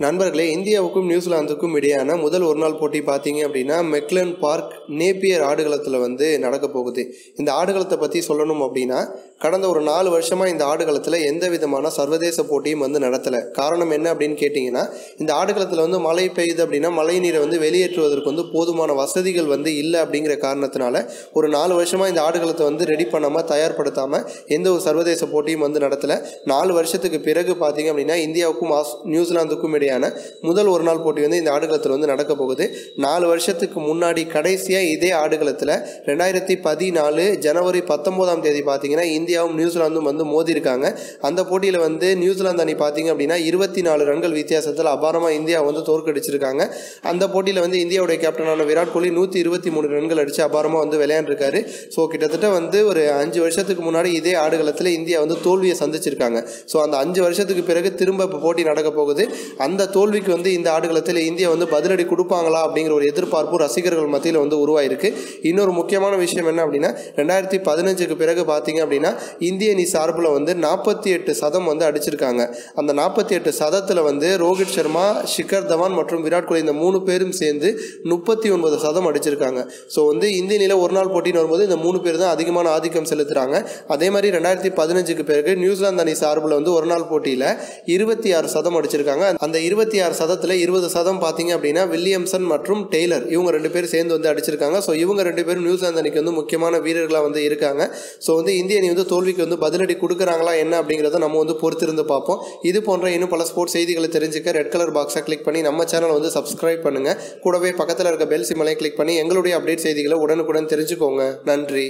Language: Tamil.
நண்பர்களே இந்தியாவுக்கும் நியூசிலாந்துக்கும் இடையான முதல் ஒரு நாள் போட்டி பார்த்தீங்க அப்படின்னா மெக்லன் பார்க் நேப்பியர் ஆடுகளத்தில் வந்து நடக்க போகுது. இந்த ஆடுகளத்தை பற்றி சொல்லணும் அப்படின்னா கடந்த ஒரு நாலு வருஷமாக இந்த ஆடுகளத்தில் எந்த விதமான சர்வதேச போட்டியும் வந்து நடத்தலை. காரணம் என்ன அப்படின்னு கேட்டிங்கன்னா இந்த ஆடுகளத்தில் வந்து மழை பெய்யுது அப்படின்னா மழை நீரை வந்து வெளியேற்றுவதற்கு வந்து போதுமான வசதிகள் வந்து இல்லை அப்படிங்கிற காரணத்தினால ஒரு நாலு வருஷமாக இந்த ஆடுகளத்தை வந்து ரெடி பண்ணாமல் தயார்படுத்தாமல் எந்த ஒரு சர்வதேச போட்டியும் வந்து நடத்தலை. நாலு வருஷத்துக்கு பிறகு பார்த்தீங்க அப்படின்னா இந்தியாவுக்கும் ஆஸ் நியூசிலாந்துக்கும் போட்டியான முதல் ஒரு நாள் போட்டி வந்து இந்த ஆடுகளத்தில் வந்து நடக்க போகுது. நாலு வருஷத்துக்கு முன்னாடி கடைசியாக இதே ஆடுகளத்தில் ரெண்டாயிரத்தி பதினாலு ஜனவரி பத்தொம்போதாம் தேதி பார்த்தீங்கன்னா இந்தியாவும் நியூசிலாந்தும் வந்து மோதி இருக்காங்க அந்த போட்டியில் வந்து நியூசிலாந்து அணி பார்த்தீங்க அப்படின்னா இருபத்தி நாலு ரன்கள் வித்தியாசத்தில் அபாரமாக இந்தியா வந்து தோற்கடிச்சிருக்காங்க. அந்த போட்டியில் வந்து இந்தியாவுடைய கேப்டனான விராட் கோலி நூற்றி இருபத்தி மூணு ரன்கள் அடித்து அபாரமாக வந்து விளையாண்டுருக்காரு. ஸோ கிட்டத்தட்ட வந்து ஒரு அஞ்சு வருஷத்துக்கு முன்னாடி இதே ஆடுகளத்தில் இந்தியா வந்து தோல்வியை சந்திச்சிருக்காங்க. ஸோ அந்த அஞ்சு வருஷத்துக்கு பிறகு திரும்ப இப்போ போட்டி நடக்க போகுது. அந்த அந்த தோல்விக்கு வந்து இந்த ஆடுகளத்தில் இந்தியா வந்து பதிலடி கொடுப்பாங்களா அப்படிங்கிற ஒரு எதிர்பார்ப்பு ரசிகர்கள் மத்தியில் வந்து உருவாயிருக்கு. இன்னொரு முக்கியமான விஷயம் என்ன அப்படின்னா ரெண்டாயிரத்தி பதினஞ்சுக்கு பிறகு பார்த்தீங்க அப்படின்னா இந்திய அணி சார்பில் வந்து நாற்பத்தி எட்டு சதம் வந்து அடிச்சிருக்காங்க. அந்த நாற்பத்தி எட்டு சதத்தில் வந்து ரோஹித் சர்மா ஷிகர் தவான் மற்றும் விராட் கோலி இந்த மூணு பேரும் சேர்ந்து முப்பத்தி ஒன்பது சதம் அடிச்சிருக்காங்க. ஸோ வந்து இந்திய அணியில் ஒரு நாள் போட்டின்னு வரும்போது இந்த மூணு பேர் தான் அதிகமான ஆதிக்கம் செலுத்துகிறாங்க அதே மாதிரி ரெண்டாயிரத்தி பதினஞ்சுக்கு பிறகு நியூசிலாந்து அணி சார்பில் வந்து ஒரு நாள் போட்டியில் இருபத்தி ஆறு சதம் அடிச்சிருக்காங்க. அந்த இருபத்தி ஆறு சதத்தில் இருபது சதம் பார்த்தீங்க அப்படின்னா வில்லியம்சன் மற்றும் டெய்லர். இவங்க ரெண்டு பேரும் சேர்ந்து வந்து அடிச்சிருக்காங்க. ஸோ இவங்க ரெண்டு பேரும் நியூசிலாந்து அணிக்கு வந்து முக்கியமான வீரர்களாக வந்து இருக்காங்க. ஸோ வந்து இந்திய அணி வந்து தோல்விக்கு வந்து பதிலடி கொடுக்குறாங்களா என்ன அப்படிங்கிறத நம்ம வந்து பொறுத்திருந்து பார்ப்போம். இது போன்ற இன்னும் பல ஸ்போர்ட்ஸ் செய்திகளை தெரிஞ்சுக்க ரெட் கலர் பாக்ஸை கிளிக் பண்ணி நம்ம சேனலை வந்து சப்ஸ்கிரைப் பண்ணுங்கள் கூடவே பக்கத்தில் இருக்க பெல் சிம்மலையும் கிளிக் பண்ணி எங்களுடைய அப்டேட் செய்திகளை உடனுக்குடன் தெரிஞ்சுக்கோங்க. நன்றி.